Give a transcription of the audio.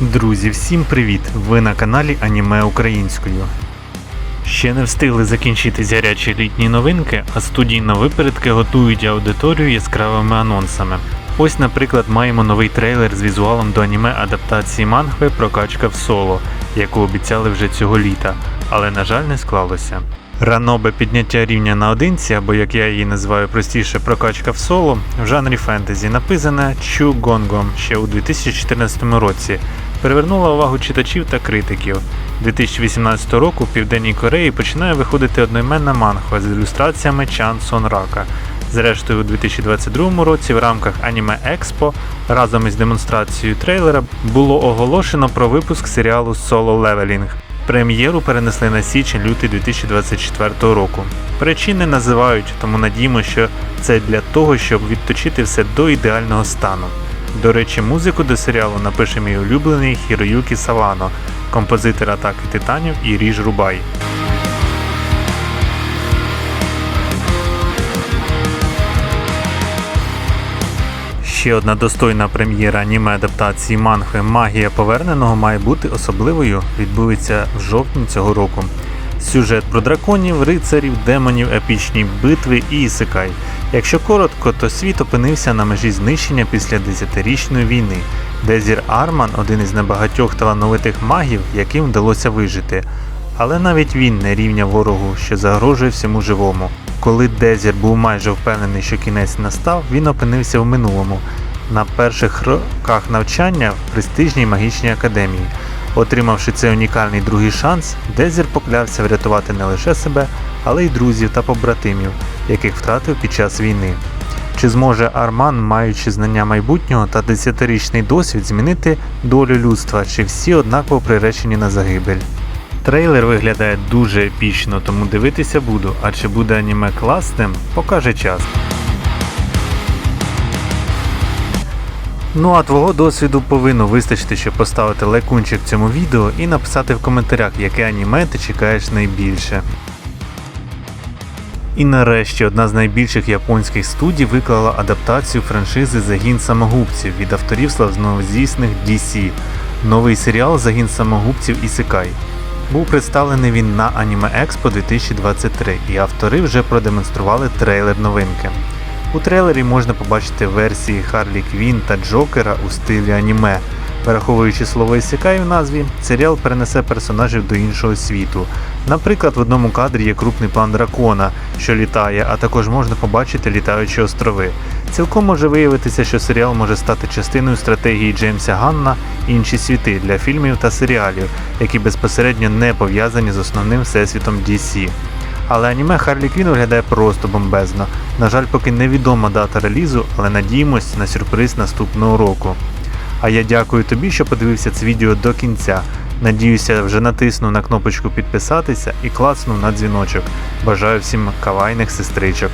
Друзі, всім привіт! Ви на каналі Аніме Українською. Ще не встигли закінчитись гарячі літні новинки, а студії на випередки готують аудиторію яскравими анонсами. Ось, наприклад, маємо новий трейлер з візуалом до аніме адаптації мангви Прокачка в соло, яку обіцяли вже цього літа, але на жаль не склалося. Ранобе підняття рівня наодинці, або як я її називаю простіше, прокачка в соло в жанрі фентезі, написана Чу Гонгом ще у 2014 році, привернула увагу читачів та критиків. 2018 року в Південній Кореї починає виходити одноіменна манхва з ілюстраціями Чан Сон Рака. Зрештою, у 2022 році в рамках Anime Expo разом із демонстрацією трейлера було оголошено про випуск серіалу Solo Leveling. Прем'єру перенесли на січень-лютий 2024 року. Причини називають, тому надіємо, що це для того, щоб відточити все до ідеального стану. До речі, музику до серіалу напише мій улюблений Хіроюкі Савано, композитор атаки титанів і Ріж Рубай. Ще одна достойна прем'єра аніме адаптації манхви Магія поверненого має бути особливою. Відбудеться в жовтні цього року. Сюжет про драконів, рицарів, демонів, епічні битви і ісикай. Якщо коротко, то світ опинився на межі знищення після десятирічної війни. Дезір Арман один із небагатьох талановитих магів, яким вдалося вижити. Але навіть він не рівня ворогу, що загрожує всьому живому. Коли Дезір був майже впевнений, що кінець настав, він опинився в минулому, на перших роках навчання в престижній магічній академії. Отримавши цей унікальний другий шанс, Дезір поклявся врятувати не лише себе, але й друзів та побратимів, яких втратив під час війни. Чи зможе Арман, маючи знання майбутнього та десятирічний досвід, змінити долю людства, чи всі однаково приречені на загибель? Трейлер виглядає дуже епічно, тому дивитися буду, а чи буде аніме класним, покаже час. Ну а твого досвіду повинно вистачити, щоб поставити лайкунчик цьому відео і написати в коментарях, яке аніме ти чекаєш найбільше. І нарешті одна з найбільших японських студій виклала адаптацію франшизи Загін самогубців від авторів славнозвісних DC. Новий серіал Загін самогубців Ісикай. Був представлений він на Anime Expo 2023, і автори вже продемонстрували трейлер новинки. У трейлері можна побачити версії Харлі Квін та Джокера у стилі аніме. Враховуючи слово Ісікай в назві, серіал перенесе персонажів до іншого світу. Наприклад, в одному кадрі є крупний план дракона, що літає, а також можна побачити літаючі острови. Цілком може виявитися, що серіал може стати частиною стратегії Джеймса Ганна інші світи для фільмів та серіалів, які безпосередньо не пов'язані з основним всесвітом DC. Але аніме Харлі Квін виглядає просто бомбезно. На жаль, поки невідома дата релізу, але надіємось на сюрприз наступного року. А я дякую тобі, що подивився це відео до кінця. Надіюся, вже натиснув на кнопочку підписатися і клацнув на дзвіночок. Бажаю всім кавайних сестричок.